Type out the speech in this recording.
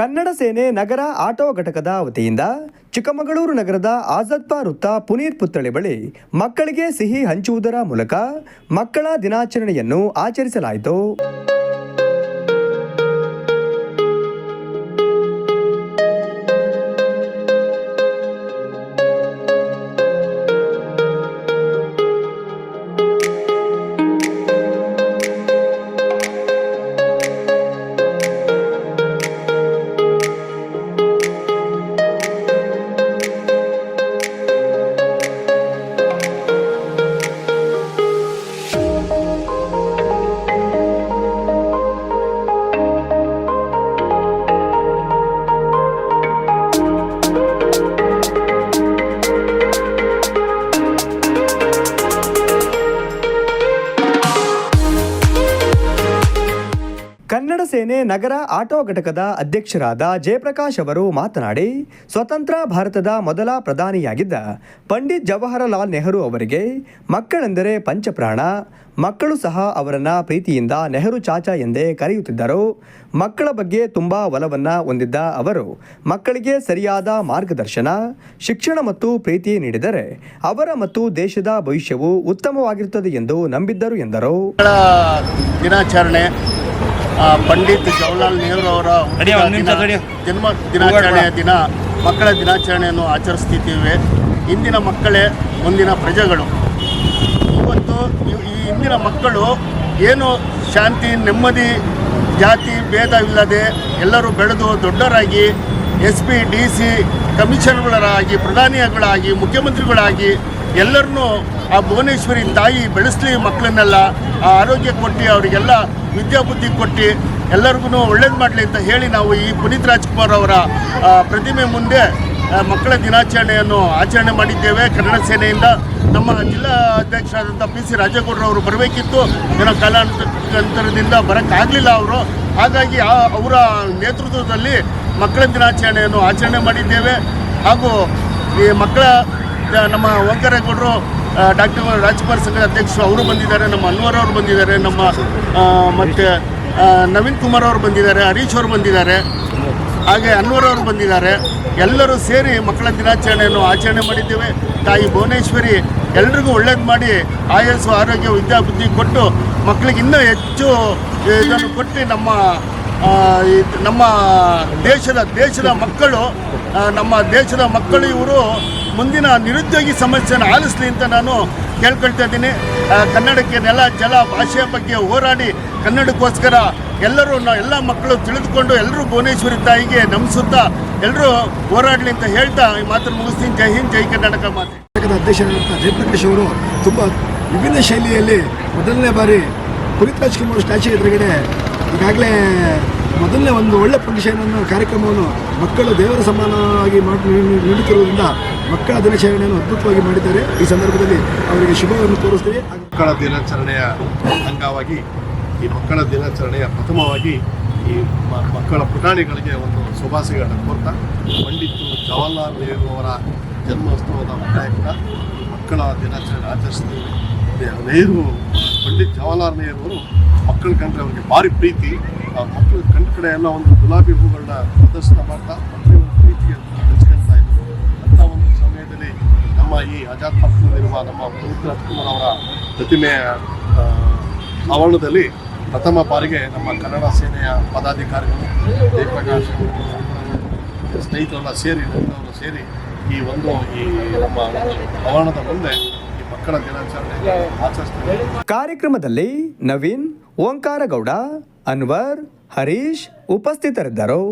ಕನ್ನಡ ಸೇನೆ ನಗರ ಆಟೋ ಘಟಕದ ವತಿಯಿಂದ ಚಿಕ್ಕಮಗಳೂರು ನಗರದ ಆಜಾದ್ಪಾ ವೃತ್ತ ಪುನೀತ್ ಪುತ್ಥಳಿ ಬಳಿ ಮಕ್ಕಳಿಗೆ ಸಿಹಿ ಹಂಚುವುದರ ಮೂಲಕ ಮಕ್ಕಳ ದಿನಾಚರಣೆಯನ್ನು ಆಚರಿಸಲಾಯಿತು. ಸೇನೆ ನಗರ ಆಟೋ ಘಟಕದ ಅಧ್ಯಕ್ಷರಾದ ಜಯಪ್ರಕಾಶ್ ಅವರು ಮಾತನಾಡಿ, ಸ್ವತಂತ್ರ ಭಾರತದ ಮೊದಲ ಪ್ರಧಾನಿಯಾಗಿದ್ದ ಪಂಡಿತ್ ಜವಾಹರಲಾಲ್ ನೆಹರು ಅವರಿಗೆ ಮಕ್ಕಳೆಂದರೆ ಪಂಚಪ್ರಾಣ, ಮಕ್ಕಳು ಸಹ ಅವರನ್ನ ಪ್ರೀತಿಯಿಂದ ನೆಹರು ಚಾಚಾ ಎಂದೇ ಕರೆಯುತ್ತಿದ್ದರು. ಮಕ್ಕಳ ಬಗ್ಗೆ ತುಂಬಾ ಒಲವನ್ನ ಹೊಂದಿದ್ದ ಅವರು, ಮಕ್ಕಳಿಗೆ ಸರಿಯಾದ ಮಾರ್ಗದರ್ಶನ, ಶಿಕ್ಷಣ ಮತ್ತು ಪ್ರೀತಿ ನೀಡಿದರೆ ಅವರ ಮತ್ತು ದೇಶದ ಭವಿಷ್ಯವು ಉತ್ತಮವಾಗಿರುತ್ತದೆ ಎಂದು ನಂಬಿದ್ದರು ಎಂದರು. ದಿನಾಚರಣೆ ಪಂಡಿತ್ ಜವಾಹರ್ಲಾಲ್ ನೆಹರು ಅವರ. ಜನ್ಮ ದಿನಾಚರಣೆಯ ದಿನ ಮಕ್ಕಳ ದಿನಾಚರಣೆಯನ್ನು ಆಚರಿಸ್ತಿದ್ದೇವೆ. ಇಂದಿನ ಮಕ್ಕಳೇ ಮುಂದಿನ ಪ್ರಜೆಗಳು. ಇವತ್ತು ಈ- ಈ ಇಂದಿನ ಮಕ್ಕಳು ಏನು ಶಾಂತಿ ನೆಮ್ಮದಿ ಜಾತಿ ಭೇದವಿಲ್ಲದೆ ಎಲ್ಲರೂ ಬೆಳೆದು ದೊಡ್ಡರಾಗಿ ಎಸ್ ಪಿ ಡಿ ಸಿ ಕಮಿಷನ್ಗಳಾಗಿ ಪ್ರಧಾನಿಗಳಾಗಿ ಮುಖ್ಯಮಂತ್ರಿಗಳಾಗಿ ಎಲ್ಲರನ್ನೂ ಆ ಭುವನೇಶ್ವರಿ ತಾಯಿ ಬೆಳೆಸಲಿ ಮಕ್ಕಳನ್ನೆಲ್ಲ, ಆ ಆರೋಗ್ಯ ಕೊಟ್ಟು, ಅವರಿಗೆಲ್ಲ ವಿದ್ಯಾಬುದ್ಧಿ ಕೊಟ್ಟು, ಎಲ್ಲರಿಗೂ ಒಳ್ಳೇದು ಮಾಡಲಿ ಅಂತ ಹೇಳಿ ನಾವು ಈ ಪುನೀತ್ ರಾಜ್ಕುಮಾರ್ ಅವರ ಪ್ರತಿಮೆ ಮುಂದೆ ಮಕ್ಕಳ ದಿನಾಚರಣೆಯನ್ನು ಆಚರಣೆ ಮಾಡಿದ್ದೇವೆ ಕನ್ನಡ ಸೇನೆಯಿಂದ. ನಮ್ಮ ಜಿಲ್ಲಾ ಅಧ್ಯಕ್ಷರಾದಂಥ ಪಿ ಸಿ ರಾಜೇಗೌಡರು ಅವರು ಬರಬೇಕಿತ್ತು. ಏನೋ ಕಾಲಾಂತರದಿಂದ ಬರೋಕ್ಕಾಗಲಿಲ್ಲ ಅವರು. ಹಾಗಾಗಿ ಆ, ಅವರ ನೇತೃತ್ವದಲ್ಲಿ ಮಕ್ಕಳ ದಿನಾಚರಣೆಯನ್ನು ಆಚರಣೆ ಮಾಡಿದ್ದೇವೆ. ಹಾಗೂ ಈ ಮಕ್ಕಳ ನಮ್ಮ ಓಂಕಾರೇಗೌಡರು ಡಾಕ್ಟರ್ ರಾಜ್ಕುಮಾರ್ ಸಂಘದ ಅಧ್ಯಕ್ಷರು ಅವರು ಬಂದಿದ್ದಾರೆ, ನಮ್ಮ ಅನ್ವರ್ ಅವರು ಬಂದಿದ್ದಾರೆ, ನಮ್ಮ ಮತ್ತು ನವೀನ್ ಕುಮಾರ್ ಅವರು ಬಂದಿದ್ದಾರೆ, ಹರೀಶ್ ಅವರು ಬಂದಿದ್ದಾರೆ, ಹಾಗೆ ಅನ್ವರ್ ಅವರು ಬಂದಿದ್ದಾರೆ. ಎಲ್ಲರೂ ಸೇರಿ ಮಕ್ಕಳ ದಿನಾಚರಣೆಯನ್ನು ಆಚರಣೆ ಮಾಡಿದ್ದೇವೆ. ತಾಯಿ ಭುವನೇಶ್ವರಿ ಎಲ್ರಿಗೂ ಒಳ್ಳೇದು ಮಾಡಿ ಆಯಸ್ಸು, ಆರೋಗ್ಯ ವಿದ್ಯಾಬುದ್ಧಿ ಕೊಟ್ಟು ಮಕ್ಕಳಿಗೆ ಇನ್ನೂ ಹೆಚ್ಚು ಇದನ್ನು ಕೊಟ್ಟು ನಮ್ಮ ನಮ್ಮ ದೇಶದ ದೇಶದ ಮಕ್ಕಳು ನಮ್ಮ ದೇಶದ ಮಕ್ಕಳು ಇವರು ಮುಂದಿನ ನಿರುದ್ಯೋಗಿ ಸಮಸ್ಯೆಯನ್ನು ಆಲಿಸಲಿ ಅಂತ ನಾನು ಕೇಳ್ಕೊಳ್ತಾ ಇದ್ದೀನಿ. ಕನ್ನಡಕ್ಕೆ ನೆಲ, ಜಲ, ಭಾಷೆಯ ಬಗ್ಗೆ ಹೋರಾಡಿ ಕನ್ನಡಕ್ಕೋಸ್ಕರ ಎಲ್ಲರೂ ನಾವು ಎಲ್ಲ ಮಕ್ಕಳು ತಿಳಿದುಕೊಂಡು ಎಲ್ಲರೂ ಭುವನೇಶ್ವರಿ ತಾಯಿಗೆ ನಮಿಸುತ್ತಾ ಎಲ್ಲರೂ ಹೋರಾಡಲಿ ಅಂತ ಹೇಳ್ತಾ ಈ ಮಾತನ್ನು ಮುಗಿಸ್ತೀನಿ. ಜೈ ಹಿಂದ್, ಜೈ ಕರ್ನಾಟಕ ಮಾತೆ. ಕರ್ನಾಟಕದ ಅಧ್ಯಕ್ಷರಾದಂಥ ಜಯಪ್ರಕಾಶ್ ಅವರು ತುಂಬ ವಿಭಿನ್ನ ಶೈಲಿಯಲ್ಲಿ ಮೊದಲನೇ ಬಾರಿ ಪುನೀತ್ ರಾಜ್ಕುಮಾರ್ ಸ್ಟ್ಯಾಚ್ಯೂ ಎದುರುಗಡೆ ಈಗಾಗಲೇ ಮೊದಲನೇ ಒಂದು ಒಳ್ಳೆ ಫಂಕ್ಷನನ್ನು ಕಾರ್ಯಕ್ರಮವನ್ನು ಮಕ್ಕಳು ದೇವರ ಸಮಾನವಾಗಿ ಮಾಡಿ ನೀಡು- ನೀಡುತ್ತಿರುವುದರಿಂದ ಮಕ್ಕಳ ದಿನಾಚರಣೆಯನ್ನು ಅದ್ಭುತವಾಗಿ ಮಾಡಿದ್ದಾರೆ. ಈ ಸಂದರ್ಭದಲ್ಲಿ ಅವರಿಗೆ ಶುಭವನ್ನು ತೋರಿಸ್ತೀವಿ ಮಕ್ಕಳ ದಿನಾಚರಣೆಯ ಅಂಗವಾಗಿ, ಈ ಮಕ್ಕಳ ದಿನಾಚರಣೆಯ ಪ್ರಥಮವಾಗಿ ಈ ಮಕ್ಕಳ ಪುಟಾಣಿಗಳಿಗೆ ಒಂದು ಶುಭಾಶಯಗಳನ್ನು ಕೋರ್ತಾ, ಪಂಡಿತ್ ಜವಾಹರ್ಲಾಲ್ ನೆಹರು ಅವರ ಜನ್ಮೋತ್ಸವದ ಪ್ರಯುಕ್ತ ಮಕ್ಕಳ ದಿನಾಚರಣೆ ಆಚರಿಸ್ತೀವಿ ನೆಹರು, ಪಂಡಿತ್ ಜವಾಹರ್ಲಾಲ್ ನೆಹರು ಅವರು ಮಕ್ಕಳ ಕಂಡ್ರೆ ಅವರಿಗೆ ಭಾರಿ ಪ್ರೀತಿ. ಆ ಮಕ್ಕಳ ಕಂಡ ಕಡೆ ಎಲ್ಲ ಒಂದು ಗುಲಾಬಿ ಹೂಗಳನ್ನ ಪ್ರದರ್ಶನ ಮಾಡ್ತಾ ಮಕ್ಕಳ ಒಂದು ಪ್ರೀತಿಯನ್ನು ಹಂಚ್ಕೊಳ್ತಾ ಇದ್ರು. ಅಂಥ ಒಂದು ಸಮಯದಲ್ಲಿ ನಮ್ಮ ಈ ಆಜಾದ್ ನಮ್ಮ ಪವಿತ್ರ ರಾಜ್ಕುಮಾರ್ ಅವರ ಪ್ರತಿಮೆಯ ಆವರಣದಲ್ಲಿ ಪ್ರಥಮ ಬಾರಿಗೆ ನಮ್ಮ ಕನ್ನಡ ಸೇನೆಯ ಪದಾಧಿಕಾರಿಗಳು, ಜಯಪ್ರಕಾಶ್ ಸ್ನೇಹಿತರೆಲ್ಲ ಸೇರಿ ನನ್ನವರು ಸೇರಿ ಈ ಒಂದು ಈ ನಮ್ಮ ಆವರಣದ ಮುಂದೆ ಈ ಮಕ್ಕಳ ದಿನಾಚರಣೆ ಆಚರಿಸ್ತಾರೆ ಕಾರ್ಯಕ್ರಮದಲ್ಲಿ ನವೀನ್ ಓಂಕಾರಗೌಡ ಅನ್ವರ್ ಹರೀಶ್ ಉಪಸ್ಥಿತರಿದ್ದರು.